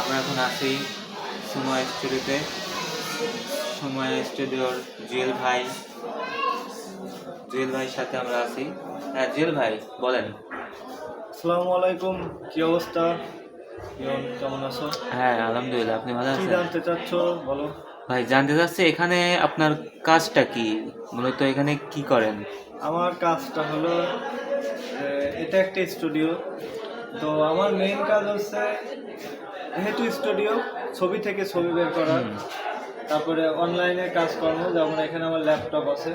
আমরা এখন আছি সময় স্টুডিওতে। সময় স্টুডিওর জুয়েল ভাই। জুয়েল ভাইয়ের সাথে আমরা আছি। হ্যাঁ জুয়েল ভাই বলেন। আসসালামু আলাইকুম কি অবস্থা? কেমন আছো? হ্যাঁ আলহামদুলিল্লাহ আপনি ভালো আছেন? জানতে চাচ্ছ বলো। ভাই জানতে চাচ্ছি এখানে আপনার কাজটা কি? মূলত এখানে কি করেন? আমার কাজটা হলো এটা একটা স্টুডিও। তো আমার মেইন কাজ হচ্ছে যেহেতু স্টুডিও ছবি থেকে ছবি বের করা তারপরে অনলাইনে কাজকর্ম যেমন এখানে আমার ল্যাপটপ আছে।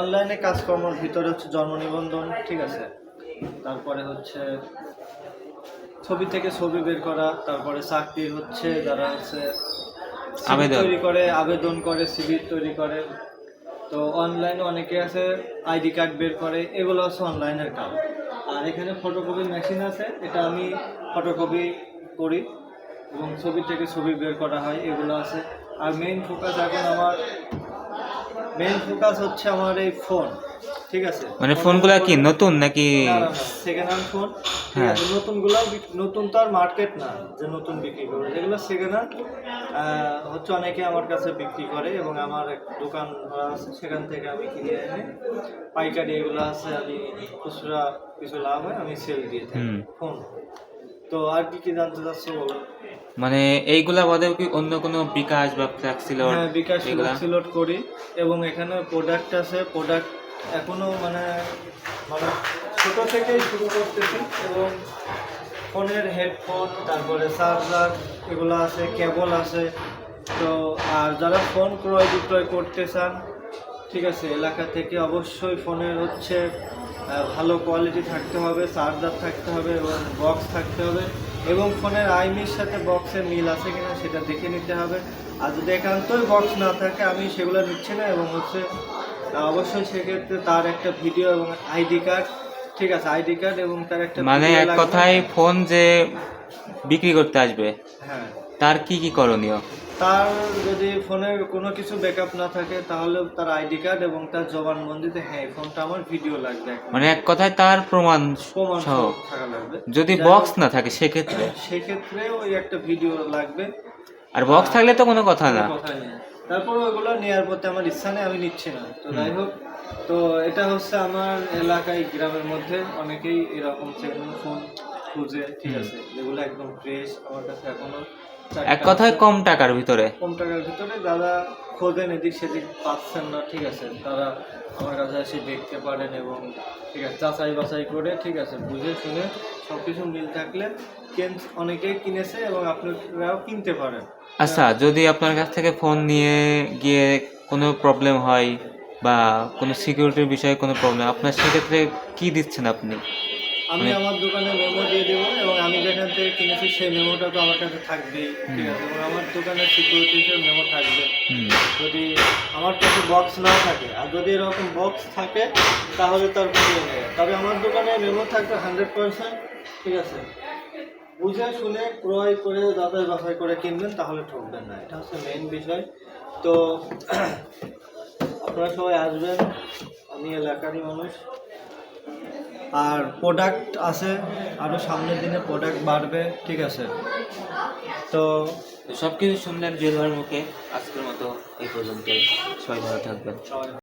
অনলাইনে কাজকর্মের ভিতরে হচ্ছে জন্ম নিবন্ধন ঠিক আছে? তারপরে হচ্ছে ছবি থেকে ছবি বের করা তারপরে চাকরির হচ্ছে যারা হচ্ছে আবেদন। তৈরি করে আবেদন করে সিভি তৈরি করে। তো অনলাইনে অনেকে আছে আইডি কার্ড বের করে এগুলো হচ্ছে অনলাইনের কাজ। আর এখানে ফটোকপি মেশিন আছে এটা আমি ফটোকপি করি এবং ছবি থেকে ছবি বের করা হয় এগুলো আছে। আর মেইন ফোকাস এখন আমার মেইন ফোকাস হচ্ছে আমার এই ফোন ঠিক আছে? মানে ফোনগুলো কি নতুন নাকি? সেকেন্ড হ্যান্ড ফোন হ্যাঁ। আছে নতুন নতুন তো আর মার্কেট না যে নতুন বিক্রি করবে। যেগুলো সেকেন্ড হ্যান্ড হচ্ছে অনেকে আমার কাছে বিক্রি করে এবং আমার এক দোকান আছে সেখান থেকে আমি কিনে এনে পাইকারি এগুলো আছে আমি খুচরা কিছু লাভ হয় আমি সেল দিয়ে থাকি ফোন তো আর কি কি জানতে চাচ্ছো বলো? মানে এইগুলা বাদেও কি অন্য কোনো বিকাশ বা ফ্ল্যাক্সিলোড হ্যাঁ বিকাশ সিলোট করি এবং এখানে প্রোডাক্ট আছে প্রোডাক্ট এখনও মানে মানে ছোট থেকেই শুরু করতেছি এবং ফোনের হেডফোন তারপরে চার্জার এগুলো আছে কেবল আছে। তো আর যারা ফোন ক্রয় বিক্রয় করতে চান ঠিক আছে এলাকা থেকে অবশ্যই ফোনের হচ্ছে ভালো কোয়ালিটি থাকতে হবে চার্জার থাকতে হবে এবং বক্স থাকতে হবে এবং ফোনের আইমির সাথে বক্সের মিল আছে কিনা সেটা দেখে নিতে হবে। আর যদি একান্তই বক্স না থাকে আমি সেগুলো নিচ্ছি না এবং হচ্ছে অবশ্যই সেক্ষেত্রে তার একটা ভিডিও এবং আইডি কার্ড ঠিক আছে আইডি কার্ড এবং তার একটা মানে এক কথায় ফোন যে বিক্রি করতে আসবে হ্যাঁ। তার কি কি করণীয়? তার যদি ফোনের কোনো কিছু ব্যাকআপ না থাকে তাহলে তার আইডি কার্ড এবং তার জবানবন্দিতে হ্যাঁ ফোনটা আমার ভিডিও লাগবে মানে এক কথায় তার প্রমাণ প্রমাণ সহ। থাকা লাগবে। যদি বক্স না থাকে সেক্ষেত্রে? সেক্ষেত্রে ওই একটা ভিডিও লাগবে। আর বক্স থাকলে তো কোনো কথা না। তারপর ওগুলো নেওয়ার প্রতি আমার ইচ্ছা নেই আমি নিচ্ছি না। তো যাই হোক তো এটা হচ্ছে আমার এলাকায় গ্রামের মধ্যে অনেকেই এরকম সেকেন্ড ফোন খুঁজে ঠিক আছে? যেগুলো একদম ফ্রেশ আমার কাছে এখনও এক কথায় কম টাকার ভিতরে। কম টাকার ভিতরে যারা খোঁজেন এদিক সেদিক পাচ্ছেন না ঠিক আছে। তারা আমার কাছে এসে দেখতে পারেন এবং ঠিক আছে যাচাই বাছাই করে ঠিক আছে বুঝে শুনে সব কিছু মিল থাকলে অনেকেই কিনেছে এবং আপনারাও কিনতে পারেন। আচ্ছা যদি আপনার কাছ থেকে ফোন নিয়ে গিয়ে কোনো প্রবলেম হয় বা কোনো সিকিউরিটির বিষয়ে কোনো প্রবলেম আপনার সেক্ষেত্রে কি দিচ্ছেন আপনি? আমি মানে- আমার দোকানে মেমো দিয়ে দেবো এবং আমি যেখান থেকে কিনেছি সেই মেমোটা তো আমার কাছে থাকবেই ঠিক আছে? এবং আমার দোকানে সিকিউরিটি হিসেবে মেমো থাকবে। যদি আমার কাছে বক্স না থাকে আর যদি এরকম বক্স থাকে তাহলে তার কোনো নেই তবে আমার দোকানে মেমো থাকবে হান্ড্রেড পার্সেন্ট ঠিক আছে? বুঝে শুনে ক্রয় করে যাচাই বাছাই করে কিনবেন তাহলে ঠকবেন না। এটা হচ্ছে মেইন বিষয়। তো আপনারা সবাই আসবেন। আমি এলাকারই মানুষ। আর প্রোডাক্ট আছে আরও সামনের দিনে প্রোডাক্ট বাড়বে ঠিক আছে? তো সব কিছু শুনলেন জুয়েল ভাইয়ের মুখে। আজকের মতো এই পর্যন্ত সবাই ভালো থাকবেন।